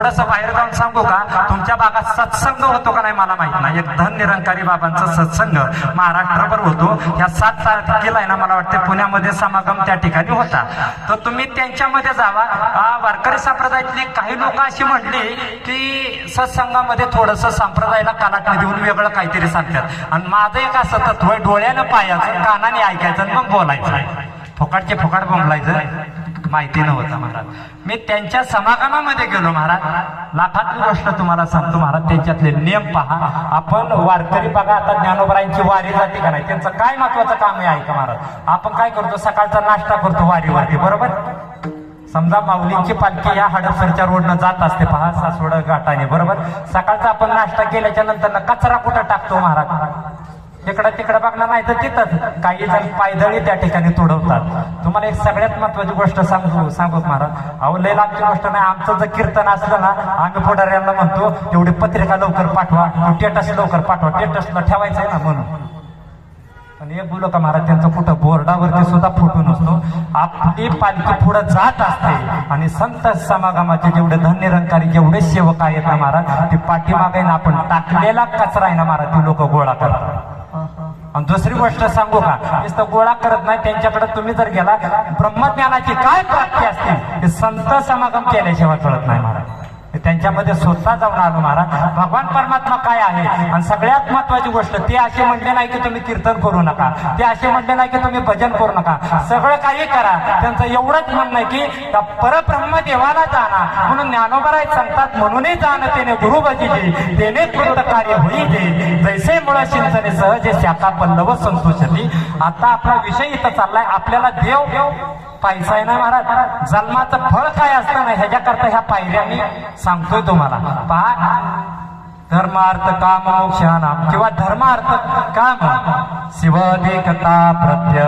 थोडस बाहेर जाऊन सांगू का? तुमच्या भागात सत्संग होतो का नाही मला माहीत नाही. एक धन निरंकारी बाबांचा सत्संग महाराष्ट्रभर होतो. या सात तारखेला आहे ना मला वाटते पुण्यामध्ये समागम त्या ठिकाणी होता. तर तुम्ही त्यांच्यामध्ये जावा. वारकरी संप्रदायातली काही लोक अशी म्हटली की सत्संगामध्ये थोडंसं संप्रदायाला कालाटणी देऊन वेगळं काहीतरी सांगतात. आणि माझं एक असं तत्व डोळ्यानं पायाचं कानाने ऐकायचं आणि मग बोलायचं. फुकाटचे फुकाट बोंबलायचं. माहिती नव्हतं महाराज. मी त्यांच्या समागमामध्ये गेलो महाराज. लाखातली गोष्ट तुम्हाला सांगतो महाराज त्यांच्यातले नियम पहा. आपण वारकरी बघा आता ज्ञानोबरायांची वारी जाते का नाही? त्यांचं काय महत्वाचं काम आहे ऐका महाराज. आपण काय करतो? सकाळचा नाश्ता करतो वारी वारी बरोबर? समजा माऊलींची पालखी या हडपसरच्या रोडनं जात असते पहा सासवड घाटाने बरोबर? सकाळचा आपण नाश्ता केल्याच्यानंतर कचरा कुठं टाकतो महाराज? इकडं तिकडं बघणार नाही तर तिथंच. काही जण पायदळी त्या ठिकाणी तुडवतात. तुम्हाला एक सगळ्यात महत्वाची गोष्ट सांगू सांगू महाराज अहो लय लांबची गोष्ट नाही. आमचं जर कीर्तन असलं ना आम्ही पुढाऱ्यांना म्हणतो तेवढी पत्रिका लवकर पाठवा टेटस लवकर पाठवा. टेटसला ठेवायचं आहे ना म्हणून. पण हे बोलो का महाराज त्यांचं कुठं बोर्डावरती सुद्धा फोटो नसतो. आपली पालखी पुढे जात असते. आणि संत समागमाचे जेवढे धन्यरंकारी जेवढे सेवक आहेत ना महाराज ते पाठीमागे ना आपण टाकलेला कचरा आहे ना महाराज ती लोक गोळा करतात. आणि दुसरी गोष्ट सांगू का? नुसतं गोळा करत नाही त्यांच्याकडे तुम्ही जर गेला ब्रह्मज्ञानाची काय प्राप्ती असते? हे संत समागम केल्याशिवाय कळत नाही महाराज. त्यांच्यामध्ये स्वतः जाऊन आलो महाराज. भगवान परमात्मा काय आहे? आणि सगळ्यात महत्वाची गोष्ट ते असे म्हणले नाही की तुम्ही कीर्तन करू नका. ते असे म्हणले नाही की तुम्ही भजन करू नका. सगळं काही करा. त्यांचं एवढंच म्हणणं आहे की परब्रह्म देवाला जाणा. म्हणून ज्ञानोबराय सांगतात म्हणूनही जाणं त्याने गुरु भजिले त्याने कृत कार्य होई दे. जैसे मुळ शिंचने सहजे शाखा पल्लव संतोषती. आता आपला विषय इथं चाललाय. आपल्याला देव पैसा आहे ना महाराज? जन्माचं फळ काय असतं ना ह्याच्याकरता ह्या पायऱ्या मी सांगतोय तुम्हाला. पहा. धर्मार्थ काम मोक्षानाम किंवा धर्मार्थ काम. शिव देखता प्रत्य